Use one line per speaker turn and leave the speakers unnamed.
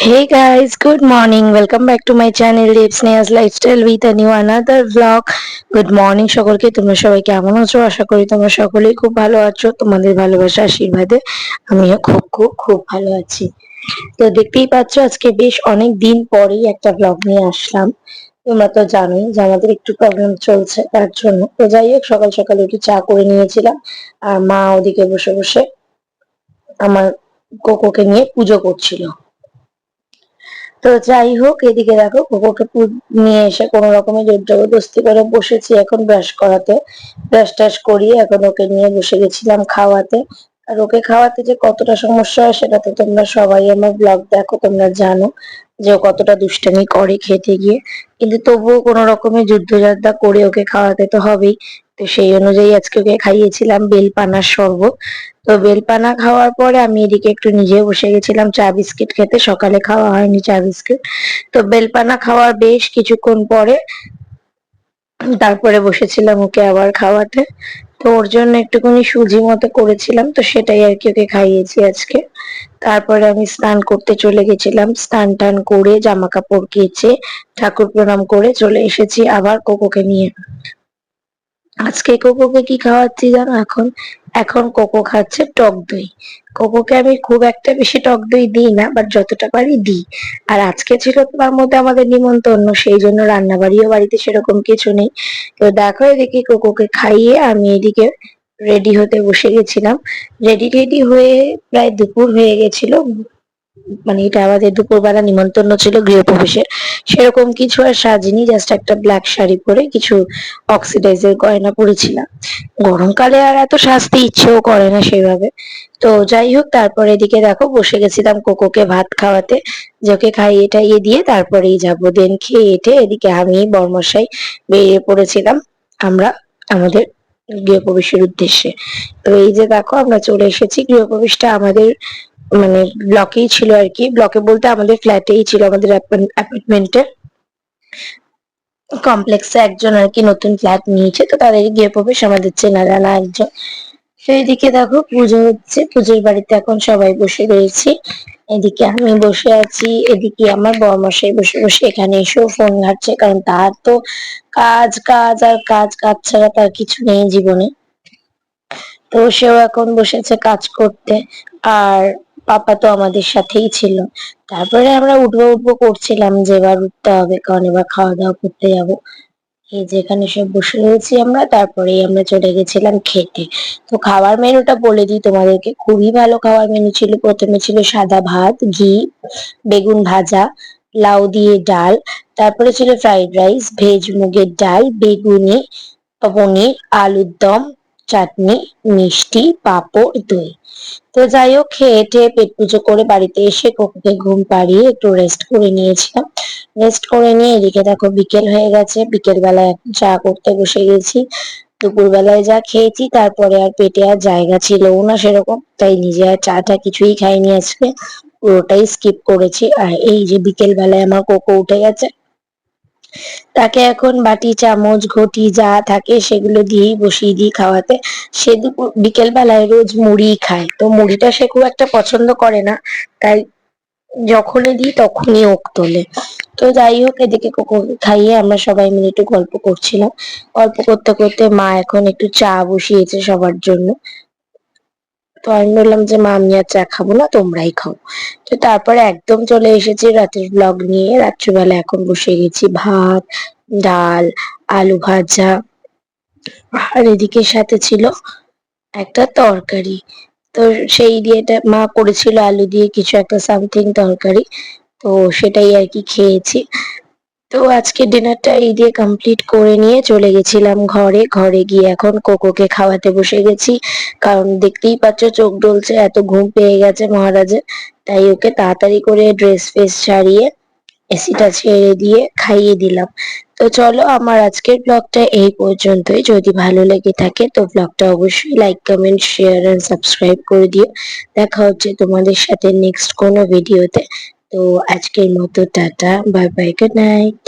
Hey guys, good morning. Welcome back to my channel Live Snails Lifestyle with a new another vlog. Good morning সকলকে তোমরা সবাই কেমন আছো? আশা করি তোমরা সকলেই খুব ভালো আছো। তোমাদের ভালোবাসা আশীর্বাদে আমিও খুব খুব খুব ভালো আছি। তো দেখতেই পাচ্ছ আজকে বেশ অনেক দিন পরেই একটা ব্লগ নিয়ে আসলাম। তোমরা তো জানোই যে আমাদের একটু প্রবলেম চলছে তার জন্য। তো যাই হোক সকাল সকাল একটু চা করে নিয়েছিলাম। আর মা ওদিকে বসে বসে আমার কোকোকে নিয়ে পুজো করছিল। তো যাই হোক, এদিকে দেখো কোকোকে নিয়ে এসে কোনো রকমের জোর জবরদস্তি করে বসেছি এখন ব্রাশ করাতে। ব্রাশ টাশ করিয়ে এখন ওকে নিয়ে বসে গেছিলাম খাওয়াতে। আর ওকে খাওয়াতে যে কতটা সমস্যা হয় সেটা তো তোমরা সবাই আমার ব্লগ দেখো, তোমরা জানো যে ও কতটা দুষ্টামি করে খেতে গিয়ে। কিন্তু তবুও কোনো রকমের যুদ্ধযাত্রা করে ওকে খাওয়াতে তো হবেই। তো সেই অনুযায়ী আজকে ওকে খাইয়েছিলাম বেলপানার শরবত। তো বেলপানা খাওয়ার পরে আমি এদিকে একটু নিজে বসে গেছিলাম, চা বিস্কিট খেতে। সকালে খাওয়া হয়নি চা বিস্কিট। তো বেলপানা খাওয়ার বেশ কিছুক্ষণ পরে তারপরে বসেছিলাম ওকে আবার খাওয়াতে। তো ওর জন্য একটুখানি সুজি মতো করেছিলাম, তো সেটাই আর কি ওকে খাইয়েছি আজকে। তারপরে আমি স্নান করতে চলে গেছিলাম, স্নান টান করে জামা কাপড় কেচে ঠাকুর প্রণাম করে চলে এসেছি আবার কোকোকে নিয়ে। আজকে কোকোকে কি খাওয়াচ্ছি জানো এখন? এখন কোকো খাচ্ছে টক দই। কোকোকে আমি খুব একটা বেশি টক দই দিই না বাট যতটা পারি দিই। আর আজকে ছিল তার মধ্যে আমাদের নিমন্ত্রণ, সেই জন্য রান্না বাড়িও বাড়িতে সেরকম কিছু নেই। তো দেখো এদিকে কোকোকে খাইয়ে আমি এদিকে রেডি হতে বসে গেছিলাম। রেডি রেডি হয়ে প্রায় দুপুর হয়ে গেছিল। মানে এটা আমাদের দুপুরবেলা নিমন্ত্রণ ছিল গৃহপ্রবেশের। সেরকম কিছু আর সাজিনি জাস্ট একটা ব্ল্যাক শাড়ি পরে কিছু অক্সিডাইজের গয়না পরেছিলাম। গরমকালে আর এত সাজতে ইচ্ছেও করে না সেভাবে। তো যাই হোক, তারপরে এদিকে দেখো, বসে গেছিলাম কোকোকে ভাত খাওয়াতে। যে ওকে খাইয়ে টাইয়ে দিয়ে তারপরেই যাব। দেন খেয়ে এটে এদিকে আমি, বর্মশাই বেরিয়ে পড়েছিলাম আমরা, আমাদের গৃহপ্রবেশের উদ্দেশ্যে। তো এই যে দেখো, আমরা চলে এসেছি। গৃহপ্রবেশটা আমাদের মানে ব্লকেই ছিল আর কি ব্লকে বলতে আমাদের ফ্ল্যাটেই ছিল আমাদের অ্যাপার্টমেন্টে কমপ্লেক্সে একজন আর কি নতুন ফ্ল্যাট নিয়েছে, তো তাদের গিয়ে প্রবেশ আমাদের চেনা জানা একজন। সেই দিকে দেখো পুজো হচ্ছে, পুজোর বাড়িতে এখন সবাই বসে রয়েছি। এদিকে আমি বসে আছি, এদিকে আমার বরমশাই বসে বসে এখানে এসেও ফোন ঘাটছে, কারণ তার তো কাজ কাজ আর কাজ কাজ ছাড়া তার কিছু নেই জীবনে। তো সেও এখন বসেছে কাজ করতে। আর পাপা তো আমাদের সাথেই ছিল। তারপরে আমরা উঠবো উঠবো করছিলাম যে এবার উঠতে হবে, কারণ এবার খাওয়া দাওয়া করতে যাব। এই যেখানে সব বসে রয়েছি আমরা, তারপরেই আমরা চলে গেছিলাম খেতে। তো খাবার মেনুটা বলে দিই তোমাদেরকে। খুবই ভালো খাবার মেনু ছিল। প্রথমে ছিল সাদা ভাত, ঘি, বেগুন ভাজা, লাউ দিয়ে ডাল, তারপরে ছিল ফ্রাইড রাইস, ভেজ মুগের ডাল, বেগুনি, পনির, আলুর দম চাটনি, মিষ্টি, পাঁপড়, দই। তো যাই হোক, খেয়ে টেয়ে পেট পুজো করে বাড়িতে এসে কোকুকে ঘুম পাড়িয়ে একটু রেস্ট করে নিয়েছিলাম। রেস্ট করে নিয়ে এদিকে দেখো বিকেল হয়ে গেছে। বিকেল বেলায় চা করতে বসে গেছি। দুপুর বেলায় যা খেয়েছি, তারপরে আর পেটে আর জায়গা ছিল না সেরকম। তাই নিজে আর চাটা কিছুই খাইনি আজকে। পুরোটাই স্কিপ করেছি। আর এই যে বিকেল বেলায় আমার কোকো উঠে গেছে তাকে এখন বাটি, চামচ, ঘটি যা থাকে সেগুলো দিয়েই বসিয়ে দিই খাওয়াতে। সে দুপুর বিকেল বেলায় রোজ মুড়ি খায়। তো মুড়িটা সে খুব একটা পছন্দ করে না। তাই যখনই দিই তখনই ওক তোলে। তো যাই হোক, এদিকে খাইয়ে আমরা সবাই মিলে একটু গল্প করছিলাম। গল্প করতে করতে মা এখন একটু চা বসিয়েছে সবার জন্য। তো আমি বললাম যে, মা, আমি আর চা খাব না, তোমরাই খাও। তো তারপরে একদম চলে এসেছি রাতের ব্লগ নিয়ে। রাত্রিবেলা এখন বসে গেছি ভাত, ডাল, আলু ভাজা। আর এদিকে সাথে ছিল একটা তরকারি। তো সেই দিয়েটা মা করেছিল আলু দিয়ে কিছু একটা সামথিং তরকারি। তো সেটাই আর কি খেয়েছি। তো আজকে ডিনারটা এই দিয়ে কমপ্লিট করে নিয়ে চলে গেছিলাম ঘরে। ঘরে গিয়ে এখন কোকোকে খাওয়াতে বসে গেছি। কারণ দেখতেই পাচ্ছ চোখ ডলছে, এত ঘুম পেয়ে গেছে মহারাজের। তাই ওকে তাড়াতাড়ি করে ড্রেস ফেস ছাড়িয়ে এসিটা ছেড়ে দিয়ে খাইয়ে দিলাম। তো চলো আমার আজকের ব্লগটা এই পর্যন্তই। যদি ভালো লেগে থাকে তো ব্লগটা অবশ্যই like comment share and subscribe করে দিও। দেখা হচ্ছে তোমাদের সাথে নেক্সট কোনো ভিডিওতে তো আজকের মতো tata bye bye good night